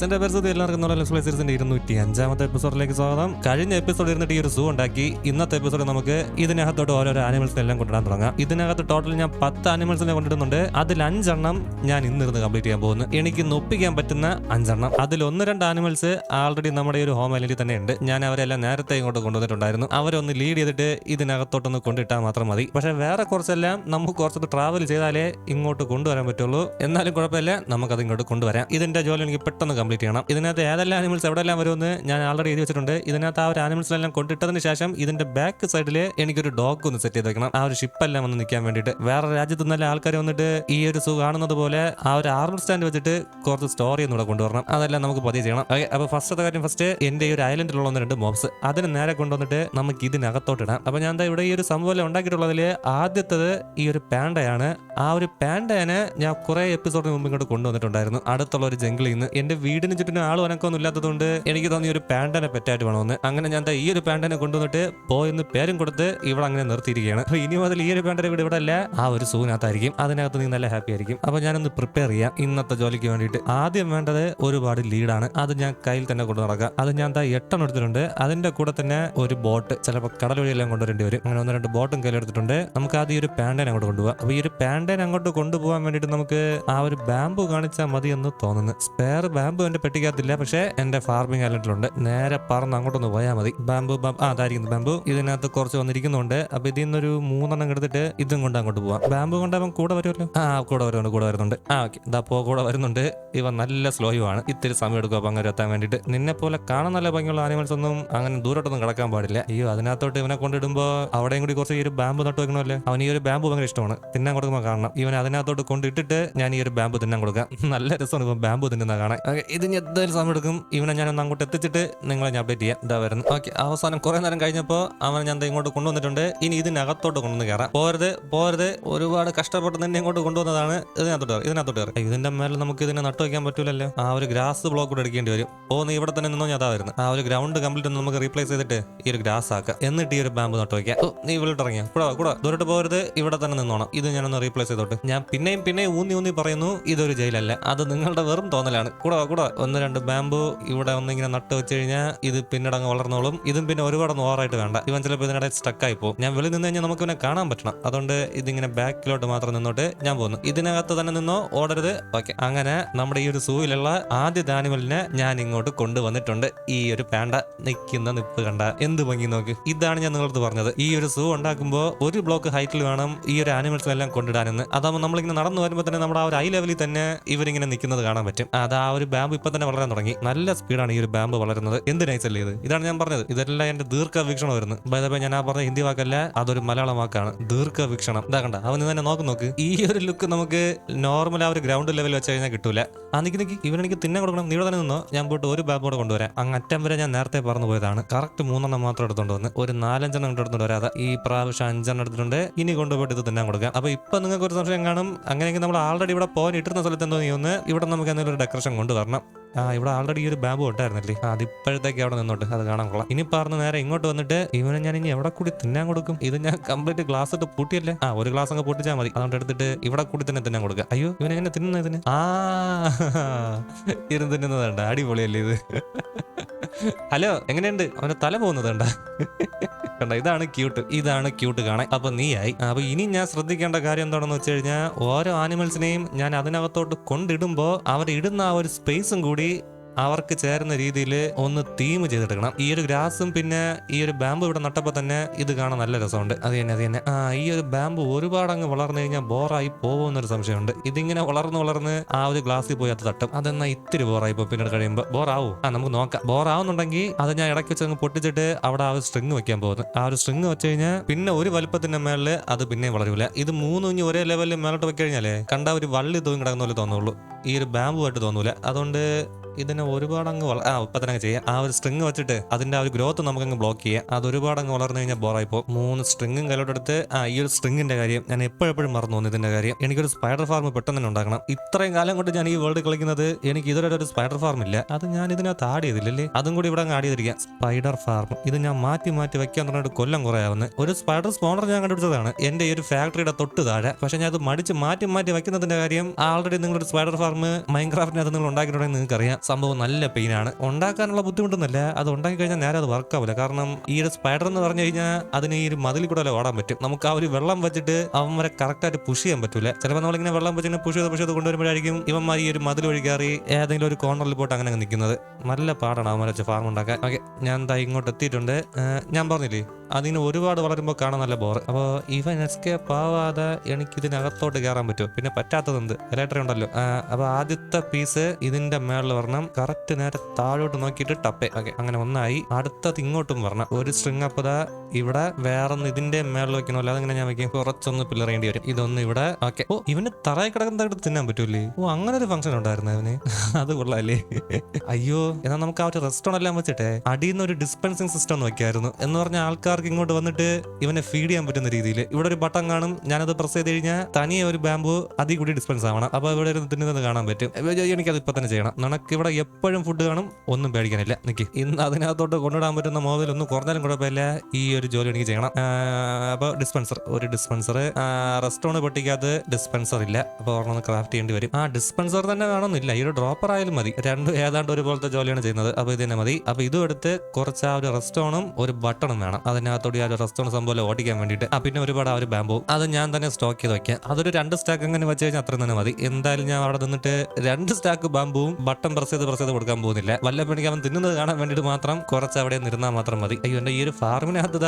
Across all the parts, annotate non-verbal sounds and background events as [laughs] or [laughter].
Guys പരിസ്ഥിതി എല്ലാവർക്കും നല്ല സീരീസിന്റെ ഇരുന്നൂറ്റി അഞ്ചാമത്തെ എപ്പിസോഡിലേക്ക് സ്വാഗതം. കഴിഞ്ഞ എപ്പിസോഡ് ഇരുന്നിട്ട് ഈ ഒരു സൂ ഉണ്ടാക്കി. ഇന്നത്തെ എപ്പിസോഡ് നമുക്ക് ഇതിനകത്തോട്ട് ഓരോരോ ആനിമൽസിനെ എല്ലാം കൊണ്ടിടാൻ തുടങ്ങാം. ഇതിനകത്ത് ടോട്ടൽ ഞാൻ പത്ത് ആനിമൽസിനെ കൊണ്ടിടുന്നുണ്ട്. അതിൽ അഞ്ചെണ്ണം ഞാൻ ഇന്നിരുന്ന് കംപ്ലീറ്റ് ചെയ്യാൻ പോകുന്നു. എനിക്ക് നൊപ്പിക്കാൻ പറ്റുന്ന അഞ്ചെണ്ണം. അതിൽ ഒന്ന് രണ്ട് ആനിമൽസ് ആൾറെഡി നമ്മുടെ ഒരു ഹോം ഐലൻഡിൽ തന്നെ ഉണ്ട്. ഞാൻ അവരെല്ലാം നേരത്തെ ഇങ്ങോട്ട് കൊണ്ടുവന്നിട്ടുണ്ടായിരുന്നു. അവരൊന്ന് ലീഡ് ചെയ്തിട്ട് ഇതിനകത്തോട്ടൊന്ന് കൊണ്ടിട്ടാൽ മാത്രം മതി. പക്ഷേ വേറെ കുറച്ചെല്ലാം നമുക്ക് കുറച്ചൊക്കെ ട്രാവൽ ചെയ്താലേ ഇങ്ങോട്ട് കൊണ്ടുവരാൻ പറ്റുള്ളൂ. എന്നാലും കുഴപ്പമില്ല. നമുക്കത് ഇങ്ങോട്ട് കൊണ്ടുവരാം. ഇതിന്റെ ജോലി എനിക്ക് പെട്ടെന്ന് കംപ്ലീറ്റ് ചെയ്യണം. ഇതിനകത്ത് ഏതെല്ലാം ആനിമൽസ് എവിടെല്ലാം വരുമെന്ന് ഞാൻ ആൾറെഡി എഴുതി വെച്ചിട്ടുണ്ട്. ഇതിനകത്ത് ആ ഒരു ആനിമൽസിലെല്ലാം കൊണ്ടിട്ടതിന് ശേഷം ഇതിന്റെ ബാക്ക് സൈഡിൽ എനിക്കൊരു ഡോഗ് ഒന്ന് സെറ്റ് ചെയ്ത് വെക്കണം. ആ ഒരു ഷിപ്പ് എല്ലാം വന്ന് നിൽക്കാൻ വേണ്ടിയിട്ട്. വേറെ രാജ്യത്ത് നല്ല ആൾക്കാർ വന്നിട്ട് ഈ ഒരു സൂ കാണുന്നത് പോലെ ആ ഒരു ആർമർ സ്റ്റാൻഡ് വെച്ചിട്ട് കുറച്ച് സ്റ്റോറി ഒന്നും ഇവിടെ കൊണ്ടുവരണം. അതെല്ലാം നമുക്ക് പതിയെ ചെയ്യണം. ഓക്കെ അപ്പൊ ഫസ്റ്റത്തെ കാര്യം ഫസ്റ്റ് എന്റെ ഈ ഒരു ഐലൻഡിലുള്ള ഒന്ന് രണ്ട് മോബ്സ് അതിന് നേരെ കൊണ്ടുവന്നിട്ട് നമുക്ക് ഇതിനകത്തോട്ട് ഇടാം. അപ്പൊ ഞാൻ എന്താ ഇവിടെ ഈ ഒരു സംഭവം ഉണ്ടാക്കിയിട്ടുള്ളതിൽ ആദ്യത്തത് ഈ ഒരു പാൻഡയാണ് ആ ഒരു പാൻഡേനെ ഞാൻ കുറെ എപ്പിസോഡിന് മുമ്പ് ഇങ്ങോട്ട് കൊണ്ടുവന്നിട്ടുണ്ടായിരുന്നു. അടുത്തുള്ള ഒരു ജംഗിളിൽ നിന്ന്. എന്റെ വീടിന് ചുറ്റിനും ആൾ വനക്കൊന്നും ഇല്ലാത്തതുകൊണ്ട് എനിക്ക് തോന്നി ഒരു പാൻഡനെ പെറ്റായിട്ട് വേണമെന്ന്. അങ്ങനെ ഞാൻ ഈ ഒരു പാൻഡനെ കൊണ്ടുവന്നിട്ട് പോയെന്ന് പേരും കൊടുത്ത് ഇവിടെ അങ്ങനെ നിർത്തിയിരിക്കുകയാണ്. അപ്പൊ ഇനി മുതൽ ഈ ഒരു പാൻഡനെ വീട് ഇവിടെ അല്ല ആ ഒരു സൂനകത്തായിരിക്കും അതിനകത്ത് നീ നല്ല ഹാപ്പി ആയിരിക്കും. അപ്പൊ ഞാനൊന്ന് പ്രിപ്പയർ ചെയ്യാം ഇന്നത്തെ ജോലിക്ക് വേണ്ടിയിട്ട്. ആദ്യം വേണ്ടത് ഒരുപാട് ലീഡാണ് അത് ഞാൻ കയ്യിൽ തന്നെ കൊണ്ടു നടക്കാം. അത് ഞാൻ എന്താ എട്ടെണ്ണം എടുത്തിട്ടുണ്ട്. അതിന്റെ കൂടെ തന്നെ ഒരു ബോട്ട് ചിലപ്പോൾ കടൽ വഴിയെല്ലാം കൊണ്ടുവരേണ്ടി വരും. അങ്ങനെ ഒന്ന് രണ്ട് ബോട്ടും കയ്യിലെടുത്തിട്ടുണ്ട് നമുക്ക് ആദ്യം ഒരു പാൻഡൻ അങ്ങോട്ട് കൊണ്ടുപോകാം അപ്പൊ ഈ ഒരു പാൻഡൻ അങ്ങോട്ട് കൊണ്ടുപോകാൻ വേണ്ടിയിട്ട് നമുക്ക് ആ ഒരു ബാമ്പു കാണിച്ചാൽ മതി എന്ന് തോന്നുന്നു. സ്പെയർ ബാമ്പു എന്റെ പെട്ടിക്കകത്തില്ല പക്ഷേ എന്റെ ഫാർമിംഗ് ഐലൻഡിലുണ്ട് നേരെ പറന്ന് അങ്ങോട്ടൊന്ന് പോയാൽ മതി. ബാമ്പു ബാമ്പു ആ അതായിരിക്കുന്നു ബാമ്പു ഇതിനകത്ത് കുറച്ച് വന്നിരിക്കുന്നുണ്ട്. അപ്പൊ ഇതിൽ നിന്നൊരു മൂന്നെണ്ണം എടുത്തിട്ട് ഇതും കൊണ്ട് അങ്ങോട്ട് പോവാം. ബാമ്പു കൊണ്ട് അവൻ കൂടെ വരുമല്ലോ? ആ കൂടെ വരുന്നുണ്ട് കൂടെ വരുന്നുണ്ട്. ആ ഓക്കെ. ഇതാ പോ കൂടെ വരുന്നുണ്ട്. ഇവ നല്ല സ്ലോയും ആണ്. ഇത്തിരി സമയം എടുക്കുക അപ്പം അങ്ങനെ എത്താൻ വേണ്ടിയിട്ട്. നിന്നെ പോലെ കാണാൻ നല്ല ഭംഗിയുള്ള ആനിമൽസ് ഒന്നും അങ്ങനെ ദൂരോട്ടൊന്നും കിടക്കാൻ പാടില്ല. അയ്യോ അതിനകത്തോട്ട് ഇവനെ കൊണ്ടിടുമ്പോൾ അവിടെയും കൂടി കുറച്ച് ഈ ഒരു ബാമ്പ് നട്ടു വെക്കണമല്ലേ. അവൻ ഈ ഒരു ബാമ്പ് ഭയങ്കര ഇഷ്ടമാണ്. തിന്നാൻ കൊടുക്കുമ്പോൾ കാണണം. ഇവൻ അതിനകത്തോട്ട് കൊണ്ടിട്ടിട്ട് ഞാൻ ഈ ഒരു ബാമ്പ് തിന്നാൻ കൊടുക്കാം. [laughs] നല്ല രസമാണ് ഇപ്പം ബാമ്പ് തിന്നുന്ന കാണാൻ. ഇത് ഇനി എന്തായാലും സമയം എടുക്കും. ഇവനെ ഞാൻ ഒന്ന് അങ്ങോട്ട് എത്തിച്ചിട്ട് നിങ്ങളെ ഞാൻ അപ്ഡേറ്റ് ചെയ്യാം. ഇതാ വരുന്നു. ഓക്കെ അവസാനം കുറെ നേരം കഴിഞ്ഞപ്പോൾ അവൻ ഞാൻ ഇങ്ങോട്ട് കൊണ്ടുവന്നിട്ടുണ്ട്. ഇനി ഇതിനകത്തോട്ട് കൊണ്ടുവന്ന് കയറാം പോരുത് പോരുത് ഒരുപാട് കഷ്ടപ്പെട്ട് തന്നെ ഇങ്ങോട്ട് കൊണ്ടുവന്നതാണ്. ഇതിനകത്തോട്ട് കയറി ഇതിനകത്തോട്ട് കയറി ഇതിന്റെ മേലെ നമുക്ക് ഇതിനെ നട്ടു വയ്ക്കാൻ പറ്റൂലല്ലോ. ആ ഒരു ഗ്രാസ് ബ്ലോക്ക് കൂടെ എടുക്കേണ്ടി വരും. ഓ നീ ഇവിടെ തന്നെ നിന്നോ? ഞാൻ അതാ വരുന്നത് ആ ഒരു ഗ്രൗണ്ട് കംപ്ലീറ്റ് ഒന്ന് നമുക്ക് റീപ്ലേസ് ചെയ്തിട്ട് ഈ ഒരു ഗ്രാസ് ആക്കുക എന്നിട്ട് ഈ ഒരു ബാമ്പ് നട്ടു വയ്ക്കാം ഓ നീ ഇവിടെ ഇറങ്ങിയ? കൂടെ കൂടെ. ദൂരോട്ട് പോകരുത് ഇവിടെ തന്നെ നിന്നോണം. ഇത് ഞാനൊന്ന് റീപ്ലേസ് ചെയ്തോട്ട്. ഞാൻ പിന്നെയും പിന്നെയും ഊന്നി ഊന്നി പറയുന്നു ഇതൊരു ജയിലല്ല അത് നിങ്ങളുടെ വെറും തോന്നലാണ്. കൂടെ കൂടെ. ഒന്ന് രണ്ട് ബാമ്പു ഇവിടെ ഒന്നിങ്ങനെ നട്ട് വെച്ച് കഴിഞ്ഞാൽ ഇത് പിന്നീട് അങ്ങ് വളർന്നോളും. ഇതും പിന്നെ ഒരുപാട് ഓവറായിട്ട് വേണ്ട. ഇവൻ ചിലപ്പോൾ ഇതിനിടെ സ്റ്റക്കായി പോകും. ഞാൻ വെളിയിൽ നിന്ന് കഴിഞ്ഞാൽ നമുക്ക് ഇവനെ കാണാൻ പറ്റണം. അതുകൊണ്ട് ഇതിങ്ങനെ ബാക്കിലോട്ട് മാത്രം നിന്നോട്ട് ഞാൻ പോകുന്നു. ഇതിനകത്ത് തന്നെ നിന്നോ? ഓടരുത്. ഓക്കെ. അങ്ങനെ നമ്മുടെ ഈ ഒരു സൂവിലുള്ള ആദ്യത്തെ ആനിമലിനെ ഞാൻ ഇങ്ങോട്ട് കൊണ്ടുവന്നിട്ടുണ്ട്. ഈ ഒരു പാണ്ട നിൽക്കുന്ന നിപ്പ് കണ്ട എന്ത് ഭംഗി നോക്ക്. ഇതാണ് ഞാൻ നിങ്ങളടുത്ത് പറഞ്ഞത്. ഈ ഒരു സൂ ഉണ്ടാക്കുമ്പോൾ ഒരു ബ്ലോക്ക് ഹൈറ്റിൽ വേണം ഈ ഒരു ആനിമൽസിനെല്ലാം കൊണ്ടിടാനെന്ന്. അതാകുമ്പോൾ നമ്മളിങ്ങനെ നടന്നു വരുമ്പോൾ തന്നെ നമ്മുടെ ആ ഒരു ഐ ലെവലിൽ തന്നെ ഇവരിങ്ങനെ നിൽക്കുന്നത് കാണാൻ പറ്റും. അത് ആ ഒരു ബാമ്പ് ഇപ്പൊ തന്നെ വളരാൻ തുടങ്ങി. നല്ല സ്പീഡാണ് ഈ ഒരു ബാമ്പ് വളരുന്നത്. എന്ത് നൈസല്ലേ ഇത്? ഇതാണ് ഞാൻ പറഞ്ഞത്. ഇതെല്ലാം എന്റെ ദീർഘവീക്ഷണം വരുന്നു ബൈദപ്പോ ഞാൻ ആ പറഞ്ഞ ഹിന്ദി വാക്കല്ല അതൊരു മലയാളം വാക്കാണ്. ദീർഘവീക്ഷണം. ഇതാ കണ്ട അവന് തന്നെ നോക്ക് നോക്ക്. ഈ ഒരു ലുക്ക് നമുക്ക് നോർമൽ ആ ഒരു ഗ്രൗണ്ട് ലെവൽ വെച്ച് കഴിഞ്ഞാൽ കിട്ടൂല. ആ നിക്ക് നിക്ക്. ഇവനെനിക്ക് തിന്നാൻ കൊടുക്കണം. നീ തന്നെ നിന്നോ. ഞാൻ പോയിട്ട് ഒരു ബാമ്പ് കൂടെ കൊണ്ടുവരാം. അങ്ങ് അറ്റം വരെ ഞാൻ നേരത്തെ പറഞ്ഞു പോയതാണ്. കറക്റ്റ് മൂന്നെണ്ണം മാത്രം എടുത്തോണ്ട് വന്ന്. ഒരു നാലഞ്ചെണ്ണം എടുത്തോണ്ട് വരാതെ ഈ പ്രാവശ്യം അഞ്ചെണ്ണം എടുത്തിട്ടുണ്ട്. ഇനി കൊണ്ടുപോയിട്ട് ഇത് തിന്നാൻ കൊടുക്കാം. അപ്പൊ ഇപ്പൊ നിങ്ങൾക്ക് ഒരു സംശയം കാണും. അങ്ങനെയെങ്കിൽ നമ്മൾ ആൾറെഡി ഇവിടെ പോകാൻ ഇട്ടിരുന്ന സ്ഥലത്ത് എന്തോ നീ ഒന്ന് ഇവിടെ നമുക്ക് എന്തെങ്കിലും ഒരു ഡെക്കറേഷൻ കൊണ്ടുവരണം. ആ ഇവിടെ ആൾറെഡി ഒരു ബാബു ഉണ്ടായിരുന്നല്ലേ? ആ, അത് ഇപ്പോഴത്തേക്ക് അവിടെ നിന്നോട്ട് അത് കാണാൻ കൊള്ളാം. ഇനി പറഞ്ഞ് നേരെ ഇങ്ങോട്ട് വന്നിട്ട് ഇവനെ ഞാൻ ഇനി എവിടെ കൂടി തിന്നാൻ കൊടുക്കും? ഇത് ഞാൻ കംപ്ലീറ്റ് ഗ്ലാസ് ഇട്ട് പൂട്ടിയല്ലേ? ആ ഒരു ഗ്ലാസ് അങ്ങ് പൊട്ടിച്ചാൽ മതി. അതുകൊണ്ട് എടുത്തിട്ട് ഇവിടെ കൂടി തന്നെ തിന്നാൻ കൊടുക്കുക. അയ്യോ ഇവൻ എങ്ങനെ തിന്നുന്ന ഇതിന്? ആ ഇരുന്ന് തിന്നുന്നതുണ്ട് അടിപൊളിയല്ലേ ഇത്? ഹലോ എങ്ങനെയുണ്ട്? അവന്റെ തല പോകുന്നതുണ്ട കണ്ട ഇതാണ് ക്യൂട്ട് ഇതാണ് ക്യൂട്ട് കാണാൻ. അപ്പൊ നീയായി. അപ്പൊ ഇനി ഞാൻ ശ്രദ്ധിക്കേണ്ട കാര്യം എന്താണെന്ന് വെച്ച് കഴിഞ്ഞാൽ ഓരോ ആനിമൽസിനെയും ഞാൻ അതിനകത്തോട്ട് കൊണ്ടിടുമ്പോ അവർ ഇടുന്ന ആ ഒരു സ്പേസും കൂടി അവർക്ക് ചേരുന്ന രീതിയിൽ ഒന്ന് തീം ചെയ്തെടുക്കണം. ഈ ഒരു ഗ്രാസും പിന്നെ ഈ ഒരു ബാമ്പു ഇവിടെ നട്ടപ്പോൾ തന്നെ ഇത് കാണാൻ നല്ല രസമുണ്ട്. അത് തന്നെ അത് തന്നെ. ആ ഈ ഒരു ബാമ്പു ഒരുപാട് അങ്ങ് വളർന്നു കഴിഞ്ഞാൽ ബോറായി പോകുമെന്നൊരു സംശയമുണ്ട്. ഇതിങ്ങനെ വളർന്ന് വളർന്ന് ആ ഒരു ഗ്ലാസ്സിൽ പോയി അത് തട്ടും. അതെന്നാ ഇത്തിരി ബോറായി ഇപ്പോൾ പിന്നീട് കഴിയുമ്പോൾ ബോറാവൂ. ആ നമുക്ക് നോക്കാം. ബോറാവുന്നുണ്ടെങ്കിൽ അത് ഞാൻ ഇടയ്ക്ക് വെച്ച് അങ്ങ് പൊട്ടിച്ചിട്ട് അവിടെ ആ ഒരു സ്ട്രിങ് വെക്കാൻ പോകുന്നു. ആ ഒരു സ്ട്രിങ് വെച്ച് കഴിഞ്ഞാൽ പിന്നെ ഒരു വലുപ്പത്തിന്റെ മേളിൽ അത് പിന്നെ വളരൂല. ഇത് മൂന്നും ഇനി ഒരേ ലെവലിൽ മേലോട്ട് വെക്കഴിഞ്ഞാലേ കണ്ട ഒരു വള്ളി തൂങ്ങി കിടക്കുന്ന പോലെ തോന്നുള്ളൂ. ഈ ഒരു ബാമ്പുമായിട്ട് തോന്നൂല. അതുകൊണ്ട് ഇതിനെ ഒരുപാട് അങ്ങ് ആ ഇപ്പൊ ചെയ്യാം. ആ ഒരു സ്ട്രിങ് വെച്ചിട്ട് അതിന്റെ ആ ഒരു ഗ്രോത്ത് നമുക്ക് അങ്ങ് ബ്ലോക്ക് ചെയ്യാം. അത് ഒരുപാട് അങ്ങ് വളർന്നു കഴിഞ്ഞാൽ ബോറായി പോകും. മൂന്ന് സ്ട്രിങ്ങും കയ്യിലോട്ടെടുത്ത് ആ ഈ ഒരു സ്ട്രിങ്ങിന്റെ കാര്യം ഞാൻ എപ്പോഴെപ്പോഴും മറന്നു പോകുന്നു ഇതിന്റെ കാര്യം. എനിക്കൊരു സ്പൈഡർ ഫാർം പെട്ടെന്ന് തന്നെ ഉണ്ടാക്കണം. ഇത്രയും കാലം കൊണ്ട് ഞാൻ ഈ വേൾഡ് കളിക്കുന്നത് എനിക്ക് ഇതുവരെ ഒരു സ്പൈഡർ ഫാർം ഇല്ല. അത് ഞാൻ ഇതിനകത്ത് ആഡ് ചെയ്തില്ലല്ലേ? അതും കൂടി ഇവിടെ അങ്ങ് ആഡ് ചെയ്തിരിക്കാം. സ്പൈഡർ ഫാർം ഇത് ഞാൻ മാറ്റി മാറ്റി വെക്കാൻ തുടങ്ങിയിട്ട് കൊല്ലം കുറയാവുന്നത് ഒരു സ്പൈഡർ സ്പോണർ ഞാൻ കണ്ടുപിടിച്ചതാണ്. എന്റെ ഈ ഒരു ഫാക്ടറിയുടെ തൊട്ട് താഴെ. പക്ഷെ ഞാൻ അത് മടിച്ച് മാറ്റി മാറ്റി വെക്കുന്നതിന്റെ കാര്യം ആൾറെഡി നിങ്ങളൊരു സ്പൈഡർ ഫാർം മൈൻക്രാഫ്റ്റിനകത്ത് നിങ്ങൾ ഉണ്ടാക്കിയിട്ടുണ്ടെങ്കിൽ നിങ്ങൾക്ക് അറിയാം സംഭവം നല്ല പെയിനാണ് ഉണ്ടാക്കാനുള്ള ബുദ്ധിമുട്ടൊന്നുമില്ല. അത് ഉണ്ടാക്കി കഴിഞ്ഞാൽ നേരെ അത് വർക്കാവില്ല കാരണം ഈ ഒരു സ്പൈഡർ എന്ന് പറഞ്ഞു കഴിഞ്ഞാൽ അതിന് ഈ ഒരു മതിൽ കൂടെ അല്ലേ ഓടാൻ പറ്റും. നമുക്ക് ആ ഒരു വെള്ളം വെച്ചിട്ട് അവൻ അവന്മാരെ കറക്റ്റായിട്ട് പുഷ് ചെയ്യാൻ പറ്റൂല. ചിലപ്പോൾ നമ്മളിങ്ങനെ വെള്ളം വെച്ചിങ്ങനെ പുഷ് ചെയ്ത് പുഷ് ചെയ്ത് കൊണ്ടുവരുമ്പോഴായിരിക്കും ഇവന്മാർ ഈ ഒരു മതിൽ വഴി കയറി ഏതെങ്കിലും ഒരു കോർണറിൽ പോയിട്ട് അങ്ങനെ നിൽക്കുന്നത്. നല്ല പാടാണ് അവന്മാരെ വെച്ച് ഫാം ഉണ്ടാക്കാൻ. ഓക്കെ ഞാൻ എന്താ ഇങ്ങോട്ട് എത്തിയിട്ടുണ്ട്. ഞാൻ പറഞ്ഞില്ലേ? അതിന് ഒരുപാട് വളരുമ്പോൾ കാണാൻ നല്ല ബോർ അപ്പോൾ ഇവൻ എസ്കേപ്പ് ആവാതെ എനിക്ക് ഇതിനകത്തോട്ട് കയറാൻ പറ്റുമോ? പിന്നെ പറ്റാത്തതെന്ത് ഇലക്ട്രി ഉണ്ടല്ലോ. അപ്പോൾ ആദ്യത്തെ പീസ് ഇതിന്റെ മേളിൽ വരണം കറക്റ്റ് നേരെ താഴോട്ട് നോക്കിയിട്ട് ടപ്പേ. ഓക്കെ അങ്ങനെ ഒന്നായി. അടുത്തത് ഇങ്ങോട്ടും വരണം. ഒരു സ്ട്രിങ് അപ്പ് ദാ ഇവിടെ വേറൊന്ന് ഇതിന്റെ മേളിൽ വെക്കണമല്ലോ അങ്ങനെ ഞാൻ വെക്കും കുറച്ചൊന്ന് ചെയ്യേണ്ടി വരും. ഇതൊന്ന് ഇവിടെ. ഓക്കെ. ഓ ഇവന് തറയിൽ കിടക്കുന്നതായിട്ട് തിന്നാൻ പറ്റൂലേ ഓ അങ്ങനെ ഒരു ഫംഗ്ഷൻ ഉണ്ടായിരുന്നു അവന്. [laughs] അത് കൊള്ളാല്ലേ. അയ്യോ എന്നാൽ നമുക്ക് ആ ഒരു റെസ്റ്റോറന്റ് എല്ലാം വെച്ചിട്ടെ അടിയിൽ നിന്ന് ഒരു ഡിസ്പെൻസിങ് സിസ്റ്റം നോക്കിയായിരുന്നു എന്ന് പറഞ്ഞ ആൾക്കാർക്ക് ഇങ്ങോട്ട് വന്നിട്ട് ഇവനെ ഫീഡ് ചെയ്യാൻ പറ്റുന്ന രീതിയിൽ ഇവിടെ ഒരു ബട്ടൺ കാണും. ഞാനത് പ്രസ് ചെയ്ത് കഴിഞ്ഞാൽ തനിയെ ഒരു ബാമ്പു അതിൽ കൂടി ഡിസ്പെൻസ് ആവണം. അപ്പൊ ഇവിടെ ഇരുന്ന് തിന്നുന്നത് കാണാൻ പറ്റും. എനിക്ക് എനിക്കത് ഇപ്പൊ തന്നെ ചെയ്യണം. നിനക്ക് ഇവിടെ എപ്പോഴും ഫുഡ് കാണും ഒന്നും പേടിക്കാനില്ല. നിക്ക്. ഇന്ന് അതിനകത്തോട്ട് കൊണ്ടുവിടാൻ പറ്റുന്ന മോബൈൽ ഒന്നും കുറഞ്ഞാലും കുഴപ്പമില്ല. ഈ ഒരു ജോലി എനിക്ക് ചെയ്യണം. അപ്പോൾ അപ്പൊ ഡിസ്പെൻസർ ഒരു ഡിസ്പെൻസർ റെസ്റ്റോറന്റ് പൊട്ടിക്കാത്ത ഡിസ്പെൻസർ ഇല്ല. അപ്പൊ ഒരെണ്ണം ക്രാഫ്റ്റ് ചെയ്യേണ്ടി വരും. ആ ഡിസ്പെൻസർ തന്നെ വേണമെന്നില്ല. ഈ ഒരു ഡ്രോപ്പർ ആയാലും മതി. രണ്ടും ഏതാണ്ട് ഒരുപോലത്തെ ജോലിയാണ് ചെയ്യുന്നത്. അപ്പൊ ഇത് തന്നെ മതി. അപ്പൊ ഇതും എടുത്ത് കുറച്ച് ആ ഒരു റെസ്റ്റോണും ഒരു ബട്ടണും വേണം. അതിനകത്തോടെ ആ ഒരു റെസ്റ്റോൺ സംഭവം ഓടിക്കാൻ വേണ്ടിയിട്ട്. ആ പിന്നെ ഒരുപാട് ആ ഒരു ബാമ്പു അത് ഞാൻ തന്നെ സ്റ്റോക്ക് ചെയ്ത് വെക്കാം. അതൊരു രണ്ട് സ്റ്റാക്ക് അങ്ങനെ വെച്ച് കഴിഞ്ഞാൽ അത്ര തന്നെ മതി. എന്തായാലും ഞാൻ അവിടെ നിന്നിട്ട് രണ്ട് സ്റ്റാക്ക് ബാമ്പുവും ബട്ടൺ പ്രസ് പ്രസ് ചെയ്ത് കൊടുക്കാൻ പോകുന്നില്ല. വല്ലപ്പണിക്ക് അവൻ തിന്നുന്നത് കാണാൻ വേണ്ടിയിട്ട് മാത്രം കുറച്ച് അവിടെ നിന്നാൽ മാത്രം മതി. അയ്യോ എന്റെ ഈ ഒരു ഫാർമിനകത്ത്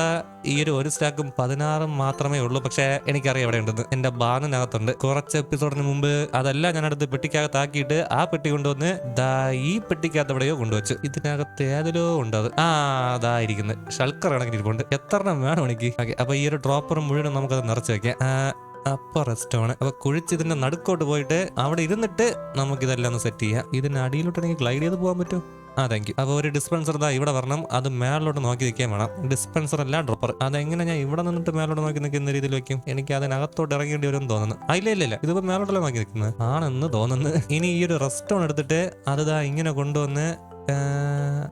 ഈ ഒരു ഒരു സ്റ്റാക്കും പതിനാറും മാത്രമേ ഉള്ളൂ. പക്ഷേ എനിക്കറിയാം എവിടെ ഉണ്ടെന്ന് എന്റെ ബാനിനകത്തുണ്ട്. കുറച്ച് എപ്പിസോഡിന് മുമ്പ് അതെല്ലാം ഞാൻ അടുത്ത് പെട്ടിക്കകത്താക്കിയിട്ട് ആ പെട്ടി കൊണ്ടുവന്ന് ദാ ഈ പെട്ടിക്കകത്ത് എവിടെയോ കൊണ്ടുവച്ചു. ഇതിനകത്ത് ഏതിലോ ഉണ്ട് ആ അതാ ഇരിക്കുന്നത് ഷൾക്കർ കണക്കിന് എത്ര എണ്ണം വേണം എനിക്ക്? ഓക്കെ അപ്പൊ ഈ ഒരു ഡ്രോപ്പർ മുഴുവൻ നമുക്കത് നിറച്ച് വെക്കാം. ആ, അപ്പൊ റെസ്റ്റ് ആണ് അപ്പൊ കുഴിച്ച് നടുക്കോട്ട് പോയിട്ട് അവിടെ ഇരുന്നിട്ട് നമുക്ക് ഇതെല്ലാം ഒന്ന് സെറ്റ് ചെയ്യാം. ഇതിന് അടിയിലോട്ട് എനിക്ക് ഗ്ലൈഡ് ചെയ്ത് പോകാൻ പറ്റും? ആ താങ്ക് യു അപ്പോൾ ഒരു ഡിസ്പെൻസർ ഇതാ ഇവിടെ വരണം. അത് മേളിലോട്ട് നോക്കി നിൽക്കാൻ വേണം. ഡിസ്പെൻസർ അല്ല ഡ്രോപ്പർ അതെങ്ങനെ ഞാൻ ഇവിടെ നിന്നിട്ട് മേലോട്ട് നോക്കി നിൽക്കുന്ന രീതിയിൽ വെക്കും? എനിക്ക് അതിനകത്തോട്ട് ഇറങ്ങേണ്ടി വരും തോന്നുന്നു. ആ ഇല്ല ഇല്ല ഇല്ല. ഇതിപ്പോ മേലോട്ടല്ല നോക്കി നിൽക്കുന്നത്? ആണെന്ന് തോന്നുന്നു. ഇനി ഈ ഒരു റെസ്റ്റോൺ എടുത്തിട്ട് അത് ഇങ്ങനെ കൊണ്ടുവന്ന്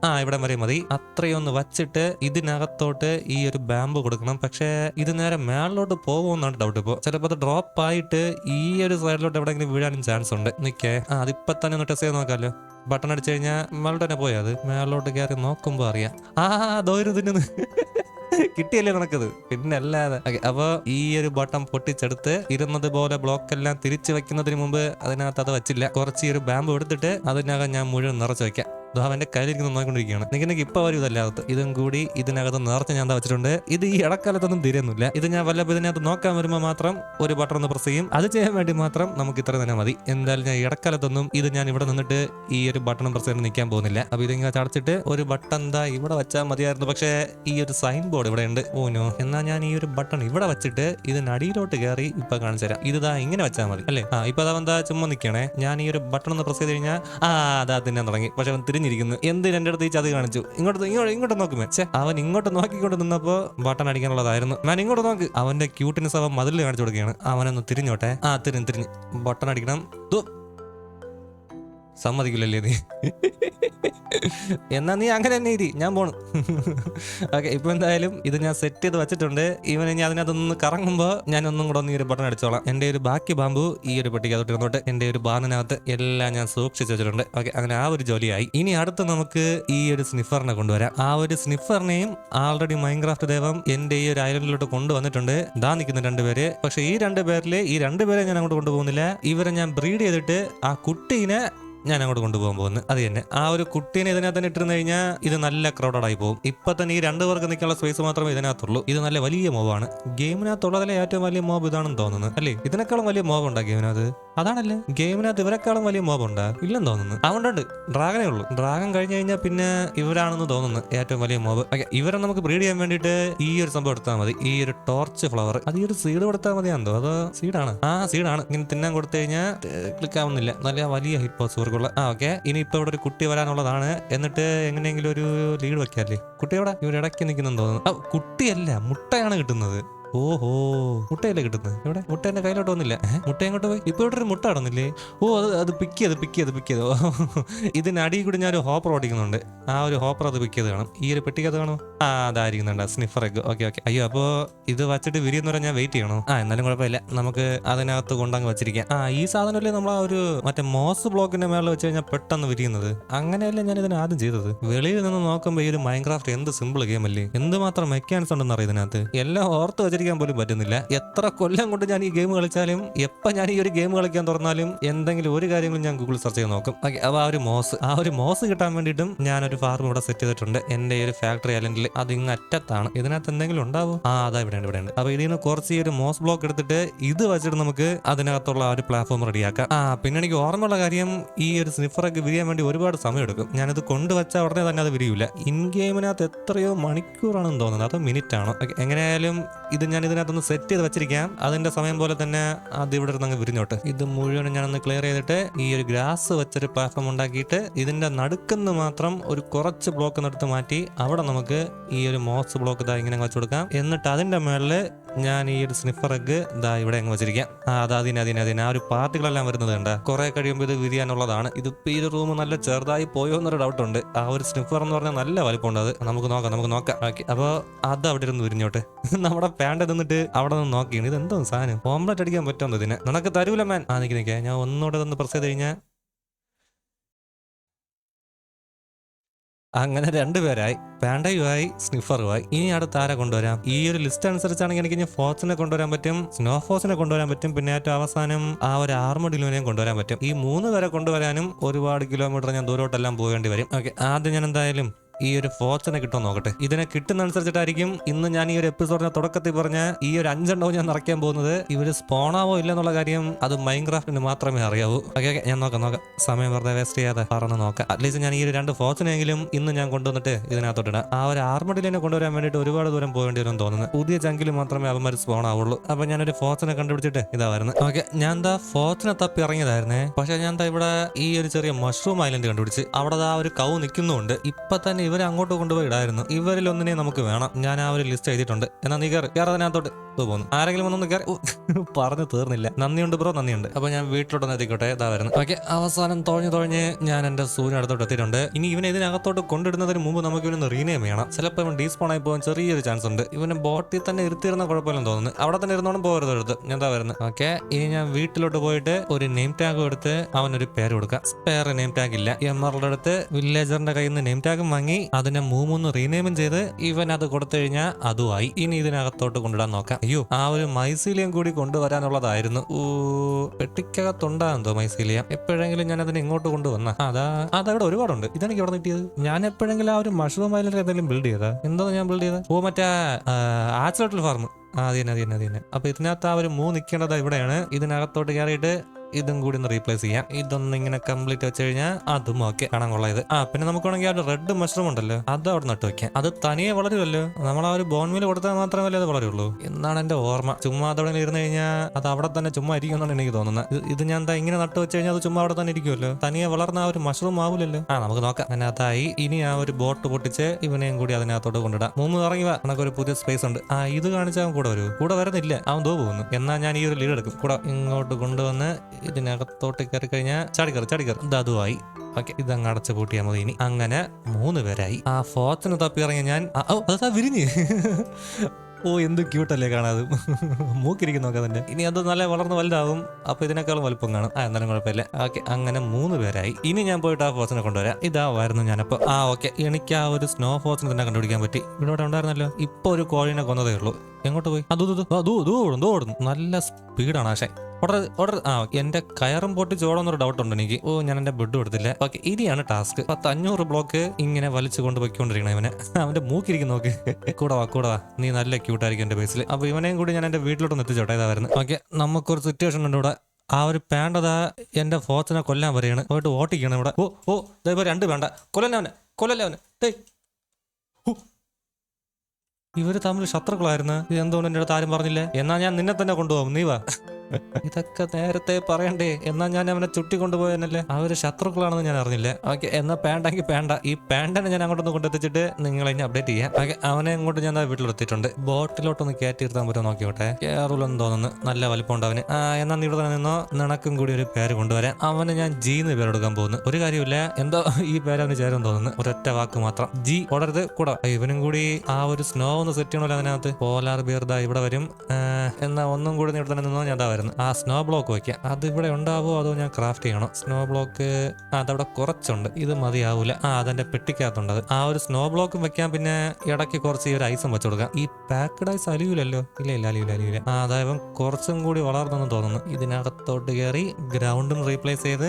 ആ, ഇവിടെ വരെ മതി. അത്രയൊന്ന് വച്ചിട്ട് ഇതിനകത്തോട്ട് ഈ ഒരു ബാമ്പ് കൊടുക്കണം. പക്ഷേ ഇത് നേരെ മേളിലോട്ട് പോകുമെന്നാണ് ഡൗട്ട് ഇപ്പോൾ ചിലപ്പോൾ അത് ഡ്രോപ്പ് ആയിട്ട് ഈ ഒരു സൈഡിലോട്ട് എവിടെയെങ്കിലും വീഴാനും ചാൻസ് ഉണ്ട്. നിക്കേ. ആ അതിപ്പോ തന്നെ ഒന്ന് ടെസ്റ്റ് ചെയ്ത് നോക്കാമല്ലോ ബട്ടൺ അടിച്ചു കഴിഞ്ഞാൽ മേളിൽ തന്നെ പോയാ അത് മേളിലോട്ട് കയറി നോക്കുമ്പോൾ അറിയാം. ആ ദോരും തിന്നുന്നു കിട്ടിയല്ലേ നടക്കത് പിന്നെ അല്ലാതെ. അപ്പൊ ഈ ഒരു ബട്ടൺ പൊട്ടിച്ചെടുത്ത് ഇരുന്നത് പോലെ ബ്ലോക്ക് എല്ലാം തിരിച്ചു വെക്കുന്നതിന് മുമ്പ് അതിനകത്ത് അത് വെച്ചില്ല. കുറച്ച് ഈ ഒരു ബാമ്പ് എടുത്തിട്ട് അതിനകം ഞാൻ മുഴുവൻ നിറച്ചു വെക്കാം. ദോ അവന്റെ കയ്യിലിരിക്കുന്ന നിങ്ങൾ നിനക്ക് ഇപ്പൊ വരും ഇതല്ലാത്ത. ഇതും കൂടി ഇതിനകത്ത് നേർച്ച ഞാൻ എന്താ വെച്ചിട്ടുണ്ട്. ഇത് ഈ ഇടക്കാലത്തൊന്നും തീരുന്നില്ല ഇത് ഞാൻ വല്ലപ്പോൾ ഇതിനകത്ത് നോക്കാൻ വരുമ്പോൾ മാത്രം ഒരു ബട്ടൺ ഒന്ന് പ്രസ് ചെയ്യും. അത് ചെയ്യാൻ വേണ്ടി മാത്രം നമുക്ക് ഇത്ര തന്നെ മതി. എന്തായാലും ഞാൻ ഇടക്കാലത്തൊന്നും ഇത് ഞാൻ ഇവിടെ നിന്നിട്ട് ഈ ഒരു ബട്ടൺ പ്രസ് ചെയ്ത് നിൽക്കാൻ പോകുന്നില്ല. അപ്പൊ ഇതിങ്ങനെ ചടച്ചിട്ട് ഒരു ബട്ടൺ ദാ ഇവിടെ വെച്ചാൽ മതിയായിരുന്നു. പക്ഷേ ഈ ഒരു സൈൻ ബോർഡ് ഇവിടെ ഉണ്ട്. ഓനോ എന്നാൽ ഞാൻ ഈ ഒരു ബട്ടൺ ഇവിടെ വെച്ചിട്ട് ഇതിനടിയിലോട്ട് കയറി ഇപ്പൊ കാണിച്ചു തരാം. ഇത് ഇങ്ങനെ വെച്ചാൽ മതി. അല്ലേ? ആ ഇപ്പൊ അതാ എന്താ ചുമ്മാ നിൽക്കണേ ഞാൻ ഈ ഒരു ബട്ടൺ ഒന്ന് പ്രസ് ചെയ്ത് കഴിഞ്ഞാൽ ആ അതാ തിന്നാൻ തുടങ്ങി. പക്ഷെ അവൻ തിരിഞ്ഞിരിക്കുന്നു എന്ത് എന്റെ അടുത്ത് ഈ ചതി കാണിച്ചു? ഇങ്ങോട്ട് ഇങ്ങോട്ട് ഇങ്ങോട്ട് നോക്കുമേ ചേ അവൻ ഇങ്ങോട്ട് നോക്കിക്കൊണ്ട് നിന്നപ്പോ ബട്ടൺ അടിക്കാനുള്ളതായിരുന്നു. ഞാൻ ഇങ്ങോട്ട് നോക്ക്. അവന്റെ ക്യൂട്ടിനെസ് അവൻ മതിൽ കാണിച്ചു കൊടുക്കുകയാണ്. അവനൊന്ന് തിരിഞ്ഞോട്ടെ. ആ തിരിഞ്ഞ് തിരിഞ്ഞ്. ബട്ടൺ അടിക്കണം. സമ്മതിക്കില്ലല്ലേ നീ എന്നാ നീ അങ്ങനെ തന്നെ ഇരി. ഞാൻ പോണു. ഓക്കെ ഇപ്പൊ എന്തായാലും ഇത് ഞാൻ സെറ്റ് ചെയ്ത് വെച്ചിട്ടുണ്ട്. ഇവൻ ഇനി അതിനകത്തൊന്ന് കറങ്ങുമ്പോ ഞാൻ ഒന്നും കൂടെ ഒന്ന് ഈ ഒരു ബട്ടൺ അടിച്ചോളാം. എന്റെ ഒരു ബാക്കി ബാമ്പു ഈ ഒരു പെട്ടിക്കകത്തോട്ട് ഇരുന്നോട്ട് എന്റെ ഒരു ബാനിനകത്ത് എല്ലാം ഞാൻ സൂക്ഷിച്ച് വെച്ചിട്ടുണ്ട്. ഓക്കെ അങ്ങനെ ആ ഒരു ജോലിയായി. ഇനി അടുത്ത് നമുക്ക് ഈ ഒരു സ്നിഫറിനെ കൊണ്ടുവരാം. ആ ഒരു സ്നിഫറിനെയും ആൾറെഡി മൈൻക്രാഫ്റ്റ് ദേവം എന്റെ ഈ ഒരു ഐലൻഡിലോട്ട് കൊണ്ടുവന്നിട്ടുണ്ട്. ദാ നിൽക്കുന്ന രണ്ടുപേര് പക്ഷെ ഈ രണ്ടുപേരിൽ ഈ രണ്ടുപേരെ ഞാൻ അങ്ങോട്ട് കൊണ്ടുപോകുന്നില്ല. ഇവരെ ഞാൻ ബ്രീഡ് ചെയ്തിട്ട് ആ കുട്ടീനെ ഞാൻ അങ്ങോട്ട് കൊണ്ടുപോകാൻ പോകുന്നത് അത് തന്നെ. ആ ഒരു കുട്ടീനെ ഇതിനകത്ത് തന്നെ ഇട്ടിരുന്നു കഴിഞ്ഞാൽ ഇത് നല്ല ക്രൗഡഡ് ആയി പോകും. ഇപ്പൊ തന്നെ ഈ രണ്ട് പേർക്ക് നിൽക്കാനുള്ള സ്പേസ് മാത്രമേ ഇതിനകത്തുള്ളൂ. ഇത് നല്ല വലിയ മോബാണ് ഗെയിമിനകത്തുള്ളതിലെ ഏറ്റവും വലിയ മോബ് ഇതാണെന്ന് തോന്നുന്നു. അല്ലേ? ഇതിനേക്കാളും വലിയ മോബ് ഉണ്ടാ ഗെയിമിനകത്ത്? അതാണല്ലേ. ഗെയിമിനകത്ത് ഇവരെക്കാളും വലിയ മോബ് ഉണ്ടാ? ഇല്ലെന്ന് തോന്നുന്നു. അതുകൊണ്ടുണ്ട്. ഡ്രാഗനേ ഉള്ളൂ. ഡ്രാഗൻ കഴിഞ്ഞു കഴിഞ്ഞാൽ പിന്നെ ഇവരാണെന്ന് തോന്നുന്നു ഏറ്റവും വലിയ മോബ് ഓക്കെ ഇവരെ നമുക്ക് ബ്രീഡ് ചെയ്യാൻ വേണ്ടിയിട്ട് ഈ ഒരു സംഭവം എടുത്താൽ മതി. ഈ ഒരു ടോർച്ച് ഫ്ലവർ അത് ഈ ഒരു സീഡ് കൊടുത്താൽ മതിയാണോ അതോ സീഡാണ് ആ സീഡാണ് ഇങ്ങനെ തിന്നാൻ കൊടുത്തു കഴിഞ്ഞാൽ ക്ലിക്ക് ആവുന്നില്ല. നല്ല വലിയ ഹിറ്റ് പോസ് ഇവർക്കുള്ള ആ ഓക്കെ. ഇനി ഇപ്പൊ ഇവിടെ ഒരു കുട്ടി വരാനുള്ളതാണ്. എന്നിട്ട് എങ്ങനെയെങ്കിലും ഒരു ലീഡ് വെക്കാല്ലേ? കുട്ടി എവിടെ? ഇവർ ഇടയ്ക്ക് നിൽക്കുന്നെന്ന് തോന്നുന്നു ആ കുട്ടിയല്ല മുട്ടയാണ് കിട്ടുന്നത്. ഓഹോ മുട്ടയല്ലേ കിട്ടുന്നത്? എവിടെ? മുട്ട എന്റെ കയ്യിലോട്ട് വന്നില്ല. മുട്ട എങ്ങോട്ട് പോയി? ഇപ്പൊ ഇവിടെ ഒരു മുട്ട നടന്നില്ലേ ഓ അത് അത് പിക്ക് ചെയ്ത് പിക്ക് ചെയ്ത് പിക്ക് ചെയ്തോ. ഇതിന് ഇതിനടിയിൽ കൂടി ഞാൻ ഒരു ഹോപ്പർ ഓടിക്കുന്നുണ്ട്. ആ ഒരു ഹോപ്പർ അത് പിക്ക് ചെയ്ത് കാണും. ഈ ഒരു പെട്ടിക്കത് കാണും ആ അതായിരിക്കുന്നുണ്ട്. Sniffer egg okay okay. അയ്യോ അപ്പോ ഇത് വച്ചിട്ട് വിരിയെന്ന് പറഞ്ഞാൽ വെയിറ്റ് ചെയ്യണോ? ആ എന്നാലും കുഴപ്പമില്ല. നമുക്ക് അതിനകത്ത് കൊണ്ടങ്ങ് വെച്ചിരിക്കാം. ആ ഈ സാധനമല്ലേ നമ്മൾ ആ ഒരു മറ്റേ മോസ് ബ്ലോക്കിന്റെ മേളിൽ വെച്ച് കഴിഞ്ഞാൽ പെട്ടെന്ന് വിരിയുന്നത്? അങ്ങനെയല്ലേ ഞാൻ ഇതിന് ആദ്യം ചെയ്തത്. വെളിയിൽ നിന്ന് നോക്കുമ്പോൾ ഈ ഒരു മൈൻക്രാഫ്റ്റ് എന്ത് സിമ്പിൾ ഗെയിം അല്ലേ? എന്തുമാത്രം മെക്കാനിക്സ് ഉണ്ടെന്ന് അറിയാം ഇതിനകത്ത്? എല്ലാം ഓർത്ത് വെച്ചിരിക്കാൻ പോലും പറ്റുന്നില്ല. എത്ര കൊല്ലം കൊണ്ട് ഞാൻ ഈ ഗെയിം കളിച്ചാലും എപ്പോൾ ഞാൻ ഈ ഒരു ഗെയിം കളിക്കാൻ തുറന്നാലും എന്തെങ്കിലും ഒരു കാര്യങ്ങളും ഞാൻ ഗൂഗിൾ സെർച്ച് ചെയ്ത് നോക്കും. ഓക്കെ അപ്പോൾ ആ ഒരു മോസ് ആ ഒരു മോസ് കിട്ടാൻ വേണ്ടിയിട്ടും ഞാനൊരു ഫാർം ഇവിടെ സെറ്റ് ചെയ്തിട്ടുണ്ട്. എന്റെ ഈ ഒരു ഫാക്ടറി അല്ലെങ്കിൽ അത് ഇങ്ങ് അറ്റത്താണ്. ഇതിനകത്ത് എന്തെങ്കിലും ഉണ്ടാവും? ആ അതാ ഇവിടെ ഇവിടെ ഉണ്ട് അപ്പോൾ ഇതിൽ നിന്ന് കുറച്ച് ഈ ഒരു മോസ് ബ്ലോക്ക് എടുത്തിട്ട് ഇത് വെച്ചിട്ട് നമുക്ക് അതിനകത്തുള്ള ആ ഒരു പ്ലാറ്റ്ഫോം റെഡിയാക്കാം ആ പിന്നെ എനിക്ക് ഓർമ്മയുള്ള കാര്യം ഈ ഒരു സ്നിഫറൊക്കെ വിരിയാൻ വേണ്ടി ഒരുപാട് സമയം എടുക്കും ഞാനിത് കൊണ്ടുവച്ച ഉടനെ തന്നെ അത് വിരിയൂല. ഇൻ ഗെയിമിനകത്ത് എത്രയോ മണിക്കൂറാണെന്ന് തോന്നുന്നത് അത് മിനിറ്റ് ആണ്? എങ്ങനെയായാലും ഇത് ഞാൻ ഇതിനകത്തൊന്ന് സെറ്റ് ചെയ്ത് വെച്ചിരിക്കാം. അതിന്റെ സമയം പോലെ തന്നെ അത് ഇവിടെ നിന്ന് വിരിഞ്ഞോട്ട്. ഇത് മുഴുവനും ഞാനൊന്ന് ക്ലിയർ ചെയ്തിട്ട് ഈ ഒരു ഗ്രാസ് വെച്ചൊരു പ്ലാറ്റ്ഫോം ഉണ്ടാക്കിയിട്ട് ഇതിന്റെ നടുക്കുന്ന് മാത്രം ഒരു കുറച്ച് ബ്ലോക്ക് എടുത്ത് മാറ്റി അവിടെ നമുക്ക് ഈ ഒരു മോസ് ബ്ലോക്ക് ഇതാ ഇങ്ങനെ വെച്ച് കൊടുക്കാം. എന്നിട്ട് അതിന്റെ മേളിൽ ഞാൻ ഈ ഒരു സ്നിഫർ എഗ് ഇതാ ഇവിടെ അങ്ങ് വെച്ചിരിക്കാം ആ അതാ അതിന് അതിന് ആ ഒരു പാർട്ടികളെല്ലാം വരുന്നത് കണ്ട. കുറെ കഴിയുമ്പോൾ ഇത് വിരിയാനുള്ളതാണ്. ഇതിപ്പോ ഈ ഒരു റൂം നല്ല ചെറുതായി പോയോ എന്നൊരു ഡൗട്ട് ഉണ്ട് ആ ഒരു സ്നിഫർ എന്ന് പറഞ്ഞാൽ നല്ല വലിപ്പമുണ്ട് അത്. നമുക്ക് നോക്കാം നമുക്ക് നോക്കാം. ഓക്കെ അപ്പോൾ അത് അവിടെ ഇരുന്ന് വിരിഞ്ഞോട്ടെ. [laughs] നമ്മുടെ പാൻഡ് നിന്നിട്ട് അവിടെ നിന്ന് നോക്കിയാണ്. ഇത് എന്തോ സാധനം. ഓംലെറ്റ് അടിക്കാൻ പറ്റുമെന്ന് ഇതിന്? നിനക്ക് തരൂല മാൻ. ആ നിൽക്കേ ഞാൻ ഒന്നുകൂടെ ഒന്ന് പ്രസ് ചെയ്ത് കഴിഞ്ഞാൽ അങ്ങനെ രണ്ടുപേരായി പാൻഡയുമായി സ്നിഫറുമായി. ഇനി അടുത്ത് ആരെ കൊണ്ടുവരാം? ഈ ഒരു ലിസ്റ്റ് അനുസരിച്ചാണെങ്കിൽ എനിക്ക് ഇനി ഫോർസിനെ കൊണ്ടുവരാൻ പറ്റും സ്നോ ഫോഴ്സിനെ കൊണ്ടുവരാൻ പറ്റും പിന്നെ ഏറ്റവും അവസാനം ആ ഒരു ആർമഡിലൂനെയും കൊണ്ടുവരാൻ പറ്റും. ഈ മൂന്ന് പേരെ കൊണ്ടുവരാനും ഒരുപാട് കിലോമീറ്റർ ഞാൻ ദൂരോട്ടെല്ലാം പോകേണ്ടി വരും. ഓക്കെ ആദ്യം ഞാൻ എന്തായാലും ഈ ഒരു ഫോർച്ചനെ കിട്ടുമോ നോക്കട്ടെ. ഇതിനെ കിട്ടുന്ന അനുസരിച്ചിട്ടായിരിക്കും ഇന്ന് ഞാൻ ഈ ഒരു എപ്പിസോഡിന്റെ തുടക്കത്തിൽ പറഞ്ഞ ഈ ഒരു അഞ്ചെണ്ണവും ഞാൻ നിറയ്ക്കാൻ പോകുന്നത്. ഇവർ സ്പോണാവോ ഇല്ലെന്നുള്ള കാര്യം അത് മൈൻക്രാഫ്റ്റിന് മാത്രമേ അറിയാവൂ. ഓക്കെ ഞാൻ നോക്കാം നോക്കാം. സമയം വെറുതെ വേസ്റ്റ് ചെയ്യാതെ പറഞ്ഞ് നോക്കാം. അറ്റ്ലീസ്റ്റ് ഞാൻ ഈ ഒരു രണ്ട് ഫോർച്ചനെങ്കിലും ഇന്ന് ഞാൻ കൊണ്ടുവന്നിട്ട് ഇതിനകത്തോട്ടിടാം ആ ഒരു ആർമഡിലിനെ കൊണ്ടുവരാൻ വേണ്ടിയിട്ട് ഒരുപാട് ദൂരം പോകേണ്ടി വരും തോന്നുന്നു. പുതിയ ചങ്കിൽ മാത്രമേ അവന്മാർ സ്പോൺ ആവുള്ളൂ. അപ്പൊ ഞാനൊരു ഫോർച്ചനെ കണ്ടുപിടിച്ചിട്ട് ഇതാ വരുന്നത് ഓക്കെ ഞാൻ എന്താ ഫോർച്ചനെ തപ്പി ഇറങ്ങിയതായിരുന്നേ. പക്ഷെ ഞാൻ ഇവിടെ ഈ ഒരു ചെറിയ മഷ്റൂം ഐലൻഡ് കണ്ടുപിടിച്ച്. അവിടെ ആ ഒരു കൗ നിൽക്കുന്നുണ്ട് ഇപ്പൊ തന്നെ ഇവരെ അങ്ങോട്ട് കൊണ്ടുപോയി ഇടായിരുന്നു. ഇവരിൽ ഒന്നിനെ നമുക്ക് വേണം. ഞാൻ ആ ഒരു ലിസ്റ്റ് എഴുതിയിട്ടുണ്ട്. എന്നാ നീ കയറി കയറി അതിനകത്തോട്ട്. പോകുന്നു ആരെങ്കിലും ഒന്നൊന്ന് കയറി പറഞ്ഞു തീർന്നില്ല. നന്ദിയുണ്ട് ബ്രോ നന്ദിയുണ്ട്. അപ്പൊ ഞാൻ വീട്ടിലോട്ടൊന്ന് എത്തിക്കോട്ടെ. ഇതാ വരുന്നു. ഓക്കെ അവസാനം തുഴഞ്ഞു തുഴഞ്ഞ് ഞാൻ എന്റെ സൂര്യൻ അടുത്തോട്ട് എത്തിയിട്ടുണ്ട്. ഇനി ഇവനെ ഇതിനകത്തോട്ട് കൊണ്ടിടുന്നതിന് മുമ്പ് നമുക്ക് ഇവനൊന്ന് റീനെയിം ചെയ്യണം. ചിലപ്പോൾ ഇവൻ ഡീസ്പോൺ ആയി പോകാൻ ചെറിയൊരു ചാൻസ് ഉണ്ട്. ഇവനെ ബോട്ടിൽ തന്നെ ഇരുത്തിയിരുന്ന കുഴപ്പമില്ലെന്ന് തോന്നുന്നു. അവിടെ തന്നെ ഇരുന്നോണം പോകരുത് എടുത്ത് ഞാൻ എന്താ വരുന്നത് ഓക്കെ ഇനി ഞാൻ വീട്ടിലോട്ട് പോയിട്ട് ഒരു നെയിം ടാഗ് എടുത്ത് അവനൊരു പേര് കൊടുക്കാം. സ്പെയർ നെയിം ടാഗ് ഇല്ല. എമ്മറുടെ അടുത്ത് വില്ലേജറിന്റെ കയ്യിൽ നിന്ന് നെയിം ടാഗും വാങ്ങി അതിനെ മൂമൂന്ന് റീനെയിമും ചെയ്ത് ഇവൻ അത് കൊടുത്തു കഴിഞ്ഞാൽ അതുമായി. ഇനി ഇതിനകത്തോട്ട് കൊണ്ടിടാൻ നോക്കാം. അയ്യോ ആ ഒരു മൈസീലിയം കൂടി കൊണ്ടുവരാനുള്ളതായിരുന്നു. ഓ പെട്ടിക്കകത്തുണ്ടാകുന്നോ മൈസീലിയം. എപ്പോഴെങ്കിലും ഞാൻ അതിനെ ഇങ്ങോട്ട് കൊണ്ടുവന്ന. അതാ അതവിടെ ഒരുപാടുണ്ട്. ഇതെനിക്ക് ഇവിടെ കിട്ടിയത്? ഞാൻ എപ്പോഴെങ്കിലും ആ ഒരു മഷ്റൂം ഐലൻഡ് എന്തെങ്കിലും ബിൽഡ് ചെയ്താ എന്തോ ഞാൻ ബിൽഡ് ചെയ്ത ഓ മറ്റേ ആച്ചോട്ടൽ ഫാർമ് ആ അത് തന്നെ അത് തന്നെ. അപ്പൊ ഇതിനകത്ത് ആ ഒരു മൂ നിൽക്കേണ്ടത് ഇവിടെയാണ്. ഇതിനകത്തോട്ട് കയറിയിട്ട് ഇതും കൂടി ഒന്ന് റീപ്ലേസ് ചെയ്യാം. ഇതൊന്നും ഇങ്ങനെ കംപ്ലീറ്റ് വെച്ച് കഴിഞ്ഞാൽ അതും ഓക്കെ കാണാൻ കൊള്ളാം ഇത്. ആ പിന്നെ നമുക്ക് വേണമെങ്കിൽ ആ റെഡ് മഷ്റൂം ഉണ്ടല്ലോ. അത് അവിടെ നട്ട് വെക്കാം. അത് തനിയെ വളരുമല്ലോ. നമ്മൾ ആ ഒരു ബോൺമീൽ കൊടുത്താൽ മാത്രമല്ലേ അത് വളരുള്ളൂ? എന്നാണ് എന്റെ ഓർമ്മ. ചുമ്മാ അതവിടെ ഇരുന്ന് കഴിഞ്ഞാൽ അത് അവിടെ തന്നെ ചുമ്മാ ഇരിക്കും എന്നാണ് എനിക്ക് തോന്നുന്നത്. ഇത് ഞാൻ എന്താ ഇങ്ങനെ നട്ട് വെച്ച് കഴിഞ്ഞാൽ അത് ചുമ്മാ അവിടെ തന്നെ ഇരിക്കുമല്ലോ. തനിയെ വളർന്ന ആ ഒരു മഷ്റൂം ആവില്ലല്ലോ. ആ നമുക്ക് നോക്കാം. അതിനകത്തായി ഇനി ആ ഒരു ബോട്ട് പൊട്ടിച്ച് ഇവനെയും കൂടി അതിനകത്തോട്ട് കൊണ്ടിടാം മൂന്ന് ഇറങ്ങി വാ നമുക്ക് ഒരു പുതിയ സ്പേസ് ഉണ്ട്. ആ ഇത് കാണിച്ചാൽ കൂടെ വരൂ. കൂടെ വരുന്നില്ല. അവൻ ദോ പോകുന്നു. എന്നാ ഞാൻ ഈ ഒരു ലീഡ് എടുക്കും. കൂടെ ഇങ്ങോട്ട് കൊണ്ടുവന്ന് ഇതിനകത്തോട്ട് കയറി കഴിഞ്ഞാൽ ചാടി കയറി ചാടി കയറി. അതുമായി. ഓക്കെ ഇതങ്ങ് അടച്ചു പൂട്ടിയാൽ മതി ഇനി. അങ്ങനെ മൂന്ന് പേരായി. ആ ഫോത്തിന് തപ്പി ഇറങ്ങിയ ഞാൻ ഓ അതാ വിരിഞ്ഞ്. ഓ എന്ത് ക്യൂട്ടല്ലേ കാണാതും. മൂക്കിരിക്കും നോക്കാം തന്നെ. ഇനി അത് നല്ല വളർന്ന് വലുതാവും. അപ്പൊ ഇതിനേക്കാളും വലുപ്പം കാണും. ആ എന്നാലും കുഴപ്പമില്ല. ഓക്കെ അങ്ങനെ മൂന്ന് പേരായി. ഇനി ഞാൻ പോയിട്ട് ആ ഫോസിനെ കൊണ്ടുവരാം. ഇതാവായിരുന്നു ഞാനപ്പോ. ആ ഓക്കെ എനിക്ക് ആ ഒരു സ്നോ ഫോസിനെ തന്നെ കണ്ടുപിടിക്കാൻ പറ്റി. ഇവിടെ ഉണ്ടായിരുന്നല്ലോ. ഇപ്പൊ ഒരു കോഴിനെ കൊന്നതേ ഉള്ളൂ. എങ്ങോട്ട് പോയി? ദൂ ഓടുന്നു. നല്ല സ്പീഡാണ് ആശേ ഓർഡർ ഓർഡർ ആ എന്റെ കയറും പൊട്ടി ചോടന്നൊരു ഡൗട്ട് ഉണ്ട് എനിക്ക്. ഓ ഞാൻ എന്റെ ബെഡ് കൊടുത്തില്ല ഓക്കെ ഇനിയാണ് ടാസ്ക് പത്ത് അഞ്ഞൂറ് ബ്ലോക്ക് ഇങ്ങനെ വലിച്ചു കൊണ്ട് പൊയ്ക്കൊണ്ടിരിക്കണം ഇവനെ. [laughs] അവന്റെ മൂക്കിരിക്കും നോക്ക്. [laughs] കൂടെ വാ വാ. നീ നല്ല ക്യൂട്ടായിരിക്കും എന്റെ ബേസിൽ അപ്പൊ ഇവനെയും കൂടി ഞാൻ എന്റെ വീട്ടിലോട്ടൊന്ന് എത്തിച്ചോട്ടെ ഇതാ വരുന്നത് ഓക്കെ നമുക്കൊരു സിറ്റുവേഷൻ ഉണ്ട് ഇവിടെ. ആ ഒരു പാണ്ടതാ എന്റെ ഫോർച്ചിനെ കൊല്ലാൻ പറയാണ് പോയിട്ട് ഓട്ടിക്കണം ഇവിടെ. ഓ ഓ ഇതേപോലെ രണ്ട് വേണ്ട കൊല്ലല്ലേ അവനെ? കൊല്ലല്ലേ അവനെ? ഇവർ തമ്മിൽ ശത്രുക്കളായിരുന്നു. ഇത് എന്തുകൊണ്ട് എന്റെ അടുത്ത് ആരും പറഞ്ഞില്ലേ? എന്നാ ഞാൻ നിന്നെ തന്നെ കൊണ്ടുപോകും. നീ വാ. [laughs] ഇതൊക്കെ നേരത്തെ പറയണ്ടേ. എന്നാ ഞാൻ അവനെ ചുട്ടി കൊണ്ടുപോയെന്നല്ലേ അവർ ശത്രുക്കളാണെന്ന് ഞാൻ അറിഞ്ഞില്ല. ഓക്കെ എന്നാ പേണ്ടെങ്കിൽ പേണ്ട. ഈ പേണ്ടനെ ഞാൻ അങ്ങോട്ടൊന്ന് കൊണ്ടെത്തിച്ചിട്ട് നിങ്ങളെ ഇനി അപ്ഡേറ്റ് ചെയ്യാം. ഓക്കെ അവനെ അങ്ങോട്ട് ഞാൻ വീട്ടിലെത്തിയിട്ടുണ്ട്. ബോട്ടിലോട്ടൊന്ന് കയറ്റി ഇരുത്താൻ പറ്റുമോ നോക്കിയോട്ടെ കേറുലെന്ന് തോന്നുന്നു. നല്ല വലിപ്പമുണ്ട് അവന്. എന്നാ നീ ഇവിടെ നിന്നോ? നിനക്കും കൂടി ഒരു പേര് കൊണ്ടുവരാൻ അവന് ഞാൻ ജി എന്ന് പേരെടുക്കാൻ പോകുന്നു. ഒരു കാര്യമില്ല എന്തോ ഈ പേര് അവന് ചേരാൻ തോന്നുന്നു. ഒരൊറ്റ വാക്ക് മാത്രം. ജി ഓടരുത്. കൂടെ. ഇവനും കൂടി ആ ഒരു സ്നോ ഒന്ന് സെറ്റ് ചെയ്യണമല്ലോ അതിനകത്ത്. പോലാർ ബിയർ ഇവിടെ വരും. എന്നാ ഒന്നും കൂടി നീ ഇവിടെ തന്നെ നിന്നോ? ഞാൻ വരുന്നു ആ സ്നോ ബ്ലോക്ക് വെക്കാം അത് ഇവിടെ ഉണ്ടാവോ അതോ ഞാൻ ക്രാഫ്റ്റ് ചെയ്യണോ? സ്നോ ബ്ലോക്ക് അതവിടെ കുറച്ചുണ്ട്. ഇത് മതിയാവൂല. ആ അതെന്റെ പെട്ടിക്കകത്തുണ്ട്. ആ ഒരു സ്നോ ബ്ലോക്കും വെക്കാൻ പിന്നെ ഇടയ്ക്ക് കുറച്ച് ഈ ഒരു ഐസും വെച്ചു കൊടുക്കാം. ഈ പാക്കഡ് സലിയൂലല്ലോ ഇല്ല ഇല്ല അലിയൂല അലിയൂല. അതായത് കുറച്ചും കൂടി വളർന്നെന്ന് തോന്നുന്നു. ഇതിനകത്തോട്ട് കയറി ഗ്രൗണ്ടും റീപ്ലേസ് ചെയ്ത്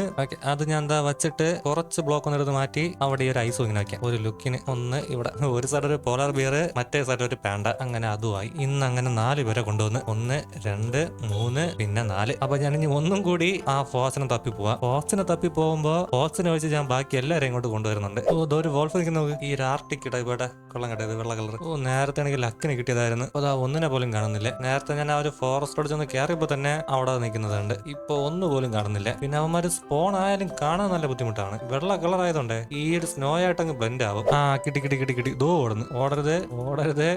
അത് ഞാൻ എന്താ വെച്ചിട്ട് കുറച്ച് ബ്ലോക്ക് ഒന്ന് എടുത്ത് മാറ്റി അവിടെ ഒരു ഐസ് ഇങ്ങനെ വെക്കാം. ഒരു ലുക്കിന് ഒന്ന് ഇവിടെ [laughs] ഒരു സൈഡ് ഒരു പോളാർ ബിയർ മറ്റേ സൈഡ് ഒരു പാണ്ട അങ്ങനെ അതുമായി ഇന്ന് അങ്ങനെ നാല് പേരെ കൊണ്ടുവന്ന് ഒന്ന് രണ്ട് മൂന്ന് പിന്നെ നാല്. അപ്പൊ ഞാൻ ഇനി ഒന്നും കൂടി ആ ഫോസിനെ തപ്പി പോവാം. ഫോസിനെ തപ്പി പോകുമ്പോ ഫോസിനെ വെച്ച് ഞാൻ ബാക്കി എല്ലാവരെയും ഇങ്ങോട്ട് കൊണ്ടുവരുന്നുണ്ട്. ഓ ഇതോ ഒരു വോൾഫ് നോക്ക്. ഈ ഒരു ആർട്ടിക് ടൈപ്പ് കൊള്ളം കേട്ടത് വെള്ള കളർ ഓ നേരത്തെ ആണെങ്കിൽ ലക്കിന് കിട്ടിയതായിരുന്നു അപ്പൊ അതാ ഒന്നിനെ പോലും കാണുന്നില്ല. നേരത്തെ ഞാൻ ആ ഒരു ഫോറസ്റ്റോട് ചെന്ന് കയറിയപ്പോ തന്നെ അവിടെ നിൽക്കുന്നതുണ്ട്. ഇപ്പൊ ഒന്നു പോലും കാണുന്നില്ല. പിന്നെ അവന്മാര് സ്പോൺ ആയാലും കാണാൻ നല്ല ബുദ്ധിമുട്ടാണ്. വെള്ള കളർ ആയതുകൊണ്ട് ഈ ഒരു സ്നോ ആയിട്ട് അങ്ങ് ബ്ലെൻഡ് ആവും. ആ കിട്ടി കിട്ടി കിട്ടി കിട്ടി ദോ ഓടുന്നു. ഓടരുത് ഓടരുത്.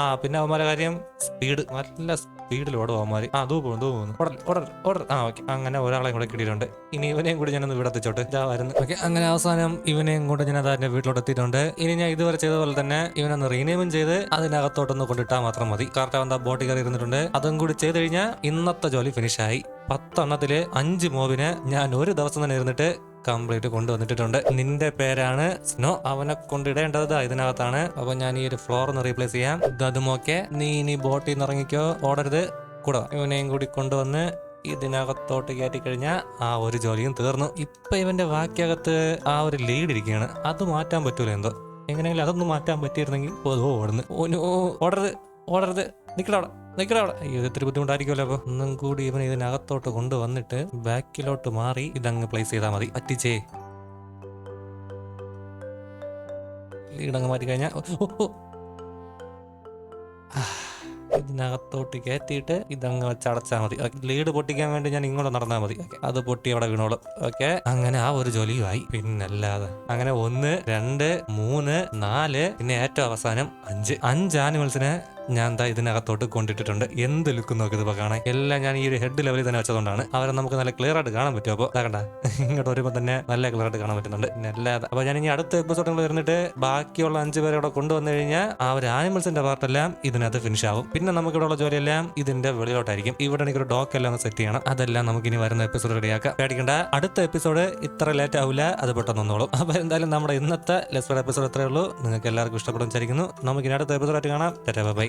ആ പിന്നെ അവന്മാരെ കാര്യം സ്പീഡ് നല്ല സ്പീഡിൽ ഓടും അവന്മാര്. ആ ദൂ പോകുന്നു ദൂ പോകുന്നു. ഓടൽ ഓടർ ആ ഓക്കെ. അങ്ങനെ ഒരാളെ കൂടെ കിട്ടിയിട്ടുണ്ട് ഇനി ഇവനെയും കൂടി ഞാനൊന്ന് ഇവിടെ എത്തിച്ചോട്ടെ ഇതായിരുന്നു ഓക്കെ അങ്ങനെ അവസാനം ഇവനെയും കൂടെ ഞാൻ അതാ വീട്ടിലോട്ട് എത്തിയിട്ടുണ്ട്. ഇനി ഞാൻ ഇതുവരെ ചെയ്ത പോലെ തന്നെ ഇവനൊന്ന് റീനെയിമും ചെയ്ത് അതിനകത്തോട്ടൊന്ന് കൊണ്ടിട്ടാൽ മാത്രം മതി. കറക്റ്റ് അവൻ ബോട്ടിൽ കയറി ഇരുന്നിട്ടുണ്ട്. അതും കൂടി ചെയ്ത് കഴിഞ്ഞാൽ ഇന്നത്തെ ജോലി ഫിനിഷ് ആയി. പത്തെണ്ണത്തിൽ അഞ്ച് മോവിനെ ഞാൻ ഒരു ദിവസം തന്നെ ഇരുന്നിട്ട് കംപ്ലീറ്റ് കൊണ്ടുവന്നിട്ടുണ്ട് നിന്റെ പേരാണ് സ്നോ. അവനെ കൊണ്ടിടേണ്ടത് ഇതിനകത്താണ്. അപ്പൊ ഞാൻ ഈ ഒരു ഫ്ലോർ ഒന്ന് റീപ്ലേസ് ചെയ്യാം. അതുമൊക്കെ നീ ഇനി ബോട്ടിൽ നിന്ന് ഇറങ്ങിക്കോ. ഓടരുത്. കൂടെ ഇവനെയും കൂടി കൊണ്ടുവന്ന് ഇതിനകത്തോട്ട് കയറ്റി കഴിഞ്ഞാൽ ആ ഒരു ജോലിയും തീർന്നു. ഇപ്പൊ ഇവന്റെ വാക്യകത്ത് ആ ഒരു ലീഡ് ഇരിക്കുകയാണ്. അത് മാറ്റാൻ പറ്റൂല എന്തോ. എങ്ങനെയെങ്കിലും അതൊന്നും മാറ്റാൻ പറ്റിയിരുന്നെങ്കിൽ ഓ ഓ, ഓടുന്നു. ഓനോ ഓടരുത് ഓടരുത്. നിക്കടവിടെ നിക്കടവിടെ അയ്യോ ഇത് ഇത്തിരി ബുദ്ധിമുട്ടായിരിക്കുമല്ലോ അപ്പൊ ഒന്നും കൂടി ഇവൻ ഇതിനകത്തോട്ട് കൊണ്ടുവന്നിട്ട് ബാക്കിലോട്ട് മാറി ഇതങ്ങ് പ്ലേസ് ചെയ്താൽ മതി. പറ്റിച്ചേ. ലീഡങ്ങ് മാറ്റി കഴിഞ്ഞാൽ ഇതിനകത്തോട്ട് കയറ്റിയിട്ട് ഇതങ്ങ് വെച്ച് അടച്ചാൽ മതി. ലീഡ് പൊട്ടിക്കാൻ വേണ്ടി ഞാൻ ഇങ്ങോട്ട് നടന്നാൽ മതി. ഓക്കെ അത് പൊട്ടി അവിടെ വീണോളും. ഓക്കെ അങ്ങനെ ആ ഒരു ജോലിയുമായി. പിന്നല്ലാതെ അങ്ങനെ ഒന്ന് രണ്ട് മൂന്ന് നാല് പിന്നെ ഏറ്റവും അവസാനം അഞ്ച്. അഞ്ച് ആനിമൽസിനെ ഞാൻ ദാ ഇതിനകത്തോട്ട് കൊണ്ടിട്ടിട്ടുണ്ട്. എന്ത് ലുക്ക് നോക്കിയത് ഇപ്പോൾ കാണാൻ? എല്ലാം ഞാൻ ഈ ഒരു ഹെഡ് ലെവലിൽ തന്നെ വെച്ചതുകൊണ്ടാണ്. അവരെ നമുക്ക് നല്ല ക്ലിയർ ആയിട്ട് കാണാൻ പറ്റും അപ്പോൾ കണ്ട. ഇങ്ങോട്ട് വരുമ്പോൾ തന്നെ നല്ല ക്ലിയർ ആയിട്ട് കാണാൻ പറ്റുന്നുണ്ട്. എല്ലാ അപ്പോൾ ഞാൻ ഇനി അടുത്ത എപ്പിസോഡുകൾ വരുന്നിട്ട് ബാക്കിയുള്ള അഞ്ച് പേരെ ഇവിടെ കൊണ്ടുവന്നു കഴിഞ്ഞാൽ ആ ഒരു ആനിമൽസിന്റെ പാർട്ടെല്ലാം ഇതിനകത്ത് ഫിനിഷ് ആവും. പിന്നെ നമുക്ക് ഇവിടെ ഉള്ള ജോലിയെല്ലാം ഇതിന്റെ വെളിയിലോട്ടായിരിക്കും. ഇവിടെ എനിക്ക് ഒരു ഡോക്ക് എല്ലാം സെറ്റ് ചെയ്യണം. അതെല്ലാം നമുക്ക് ഇനി വരുന്ന എപ്പിസോഡ് റെഡിയാക്കാം പേടിക്കണ്ട. അടുത്ത എപ്പിസോഡ് ഇത്ര ലേറ്റ് ആവില്ല അത് പെട്ടെന്ന് വന്നോളും. അപ്പോൾ എന്തായാലും നമ്മുടെ ഇന്നത്തെ ലെസ്ബർ എപ്പിസോഡ് എത്രയേ ഉള്ളൂ. നിങ്ങൾക്ക് എല്ലാവർക്കും ഇഷ്ടപ്പെടും വിചാരിക്കുന്നു. നമുക്ക് ഇനി അടുത്ത എപ്പിസോഡായിട്ട് കാണാം. ബൈ